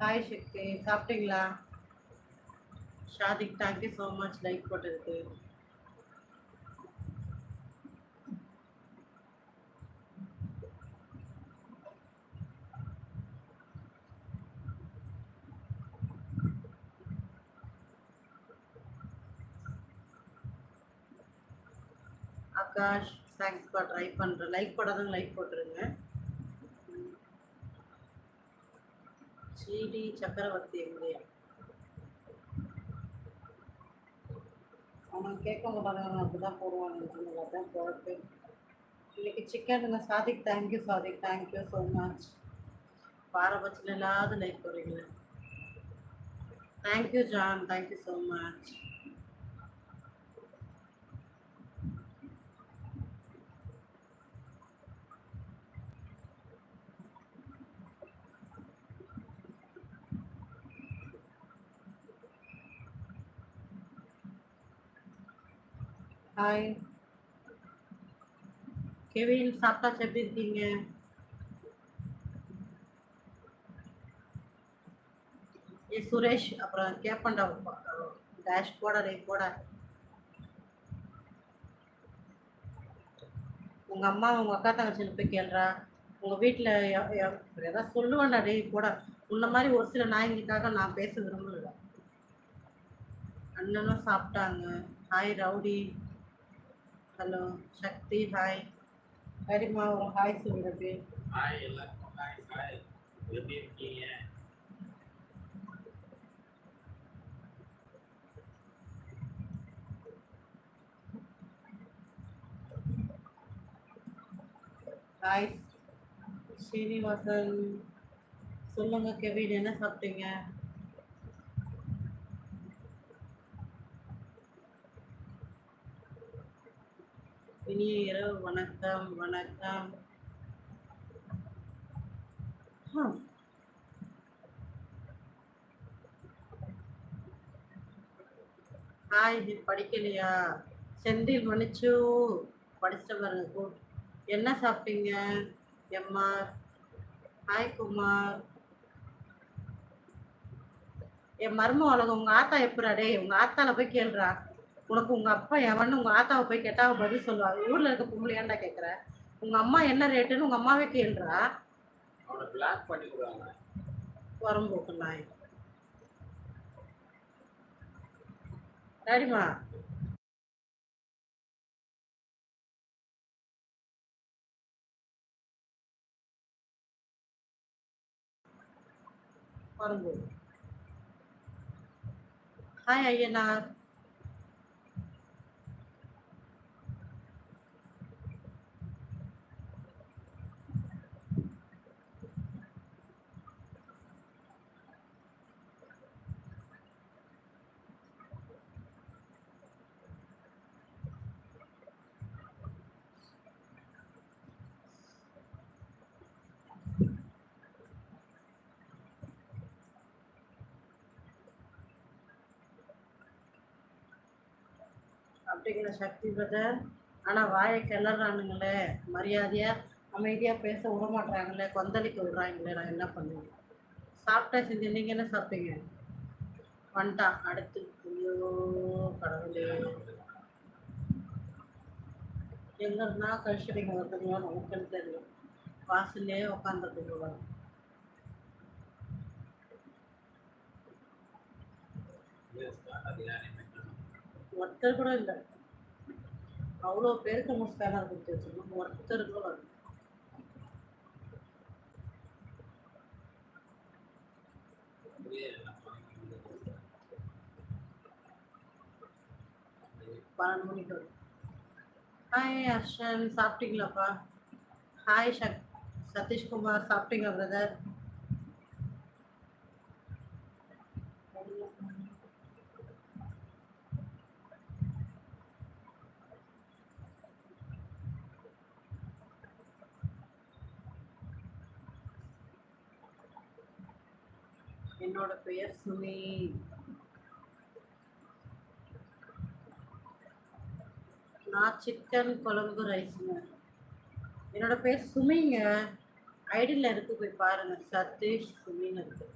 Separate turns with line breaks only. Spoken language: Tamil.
ஹாய் சக்தி சாப்பிட்டீங்களா? Shadiq thank you so much like போட்டதுக்கு. ஆகாஷ் தேங்க்ஸ் ஃபார் ட்ரை பண்ணுறேன் லைக் போடாதவங்க லைக் போட்டுருங்க. சிடி சக்கரவர்த்தி எங்கேயா அவங்க கேட்க மாட்டாங்க அப்படி தான் போடுவாங்க தான் போட்டு. இன்னைக்கு chicken Sadiq thank you Sadiq thank you so much பாரபட்சம் இல்லாத life போறீங்களே thank you John thank you so much hi Kevin சாப்பிட்டாச்சு? எப்படி இருக்கீங்க? ஏ சுரேஷ் அப்புறம் கேப்பண்டா டேஷ் போட ரே போட. உங்க அம்மா உங்க அக்கா தங்கச்சின்னு போய் கேள்றா. உங்க வீட்டில் ஏதாவது சொல்லுவேன்டா டே போட. உன்ன மாதிரி ஒரு சில நாய்ங்களுக்காக நான் பேச விரும்பல. அண்ணனும் சாப்பிட்டாங்க. Hi rowdy. Hello Sakthi hi சரிம்மா ஒரு ஹாய் பேர்
ஹாய் எல்லாருக்கும் ஹாய் ஹாய் எப்படி இருக்கீங்க?
ஹாய் ஸ்ரீனிவாசன் சொல்லுங்க கெவின் என்ன சாப்பிட்டீங்க? இனிய இரவு வணக்கம் வணக்கம். ஹாய் இது படிக்கலையா? செந்தில் மன்னிச்சு. படிச்சுட்டு பாருங்க என்ன சாப்பிட்டீங்க எம்ஆர் ஹாய் குமார். என் மர்மம் உலகம் உங்க ஆத்தா எப்படா டேய் உங்க ஆத்தால போய் கேள்றா. உனக்கு உங்க அப்பா எவன்னு உங்க ஆத்தாவை போய் கேட்டா அவ பதில் சொல்லுவா ஊர்ல இருக்க பொம்பளை ஏன்டா கேக்குற? உங்க அம்மா என்ன ரேட்டுன்னு உங்க அம்மாவே
விடுவாங்க
வரம்போக்கு நாய் டாடிமா வரும்போது ஹாய் ஐயனார். அப்படிங்கிற சக்தி பிரதர். ஆனால் வாயை கிளறானுங்களே மரியாதையாக அமைதியாக பேச விட மாட்றாங்களே கொந்தளிக்க விடுறாங்களே நான் என்ன பண்ணுவேன்? சாப்பிட்டா செஞ்சு நீங்கள் என்ன சாப்பிட்டீங்க? வந்துட்டான் அடுத்து. ஐயோ கடவுளே. எங்கே இருந்தால் கழிச்சுடிங்க வருதுங்களோ நமக்குன்னு தெரியும் வாசல்லே உட்காந்துருக்குங்களா
அதிகாரி. மெட்டணும்
ஒருத்தர் கூட இல்லை. அவ்வளோ பேருக்கு நம்ம ஸ்கேனர் கொடுத்து வச்சிருக்கோம் ஒருத்தர் கூட வரல பன்னெண்டு மணிக்கு வரும். ஹாய் அர்ஷன் சாப்பிட்டீங்களாப்பா? ஹாய் சத் சதீஷ்குமார். சாப்பிட்டீங்களா பிரதர் என்னோட பெயர் சுமி. நான் சிக்கன் குழம்பு ரைஸுங்க என்னோட பேர் சுமிங்க. ஐடியில் இருக்கு போய் பாருங்க. சதீஷ் சுமின்னு இருக்கு.